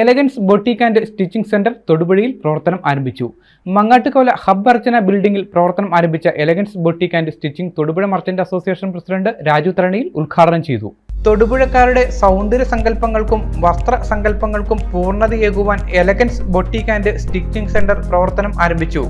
Elegance boutique and stitching centre തൊടുപുഴയിൽ പ്രവർത്തനം ആരംഭിച്ചു. മങ്ങാട്ടുകോല ഹബ്ബ് അർച്ചന ബിൽഡിംഗിൽ പ്രവർത്തനം ആരംഭിച്ച elegance boutique and stitching Thodupuzha merchant association president Raju Tharaniyil ഉദ്ഘാടനം ചെയ്തു. തൊടുപുഴക്കാരുടെ സൗന്ദര്യ സങ്കല്പങ്ങൾക്കും വസ്ത്ര സങ്കല്പങ്ങൾക്കും പൂർണതയേകുവാൻ elegance boutique and stitching centre പ്രവർത്തനം ആരംഭിച്ചു.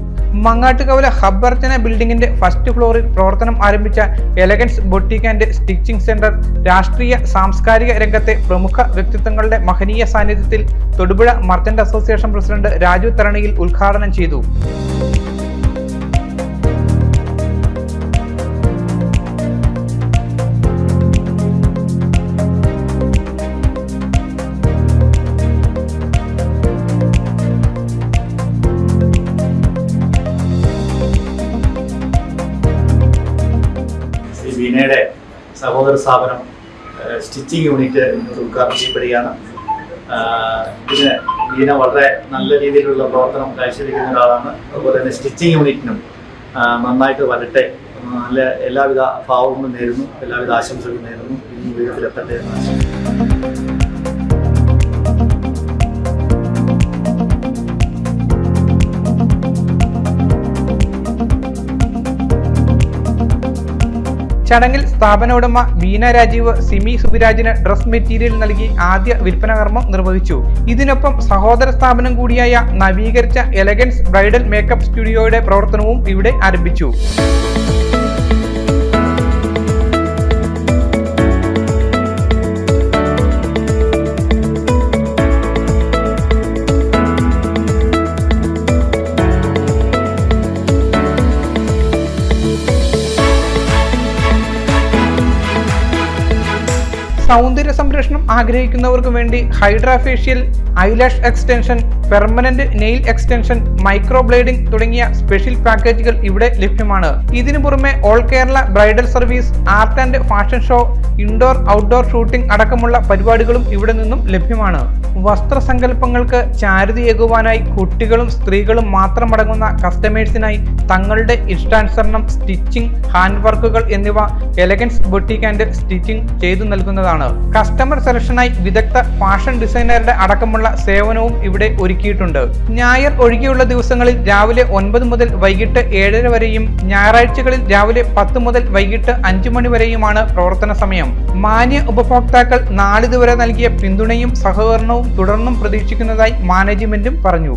മങ്ങാട്ടുകവല ഹബ്ബർച്ചന ബിൽഡിംഗിന്റെ ഫസ്റ്റ് ഫ്ലോറിൽ പ്രവർത്തനം ആരംഭിച്ച elegance boutique and stitching centre രാഷ്ട്രീയ സാംസ്കാരിക രംഗത്തെ പ്രമുഖ വ്യക്തിത്വങ്ങളുടെ മഹനീയ സാന്നിധ്യത്തിൽ Thodupuzha merchant association president Raju Tharaniyil ഉദ്ഘാടനം ചെയ്തു. വീണയുടെ സഹോദര സ്ഥാപനം സ്റ്റിച്ചിങ് യൂണിറ്റ് ഉദ്ഘാടനം ചെയ്യപ്പെടുകയാണ്. ഇതിന് വീണ വളരെ നല്ല രീതിയിലുള്ള പ്രവർത്തനം കാഴ്ചവെക്കുന്ന ഒരാളാണ്. അതുപോലെ തന്നെ സ്റ്റിച്ചിങ് യൂണിറ്റിനും നന്നായിട്ട് വരട്ടെ. നല്ല എല്ലാവിധ ഭാവങ്ങളും നേരുന്നു. എല്ലാവിധ ആശംസകളും നേരുന്നു. ഇന്ന് വിധത്തിലെത്തട്ടെ എന്ന് ആശംസിക്കുന്നു. ചടങ്ങിൽ സ്ഥാപന ഉടമ ബീന രാജീവ് സിമി സുബിരാജിന് ഡ്രസ് മെറ്റീരിയൽ നൽകി ആദ്യ വിൽപ്പന കർമ്മം നിർവഹിച്ചു. ഇതിനൊപ്പം സഹോദര സ്ഥാപനം കൂടിയായ നവീകരിച്ച എലഗൻസ് ബ്രൈഡൽ മേക്കപ്പ് സ്റ്റുഡിയോയുടെ പ്രവർത്തനവും ഇവിടെ ആരംഭിച്ചു. സൗന്ദര്യ സംരക്ഷണം ആഗ്രഹിക്കുന്നവർക്ക് വേണ്ടി hydrafacial eyelash extension permanent nail extension microblading തുടങ്ങിയ സ്പെഷ്യൽ പാക്കേജുകൾ ഇവിടെ ലഭ്യമാണ്. ഇതിനു പുറമെ all Kerala bridal service art and fashion show indoor outdoor shooting അടക്കമുള്ള പരിപാടികളും ഇവിടെ നിന്നും ലഭ്യമാണ്. വസ്ത്രസങ്കല്പങ്ങൾക്ക് ചാരുതിയേകുവാനായി കുട്ടികളും സ്ത്രീകളും മാത്രമടങ്ങുന്ന കസ്റ്റമേഴ്സിനായി തങ്ങളുടെ ഇഷ്ടാനുസരണം സ്റ്റിച്ചിങ് ഹാൻഡ് വർക്കുകൾ എന്നിവ എലഗൻസ് ബൊട്ടിക് ആൻഡ് സ്റ്റിച്ചിങ് ചെയ്തു നൽകുന്നതാണ്. കസ്റ്റമർ സെലക്ഷനായി വിദഗ്ധ ഫാഷൻ ഡിസൈനറുടെ അടക്കമുള്ള സേവനവും ഇവിടെ ഒരുക്കിയിട്ടുണ്ട്. ഞായർ ഒഴികെയുള്ള ദിവസങ്ങളിൽ രാവിലെ ഒൻപത് മുതൽ വൈകിട്ട് ഏഴര വരെയും ഞായറാഴ്ചകളിൽ രാവിലെ പത്ത് മുതൽ വൈകിട്ട് അഞ്ചു മണി വരെയുമാണ് പ്രവർത്തന സമയം. മാന്യ ഉപഭോക്താക്കൾ നാളിതുവരെ നൽകിയ പിന്തുണയും സഹകരണവും തുടർന്നും പ്രതീക്ഷിക്കുന്നതായി മാനേജ്മെന്റും പറഞ്ഞു.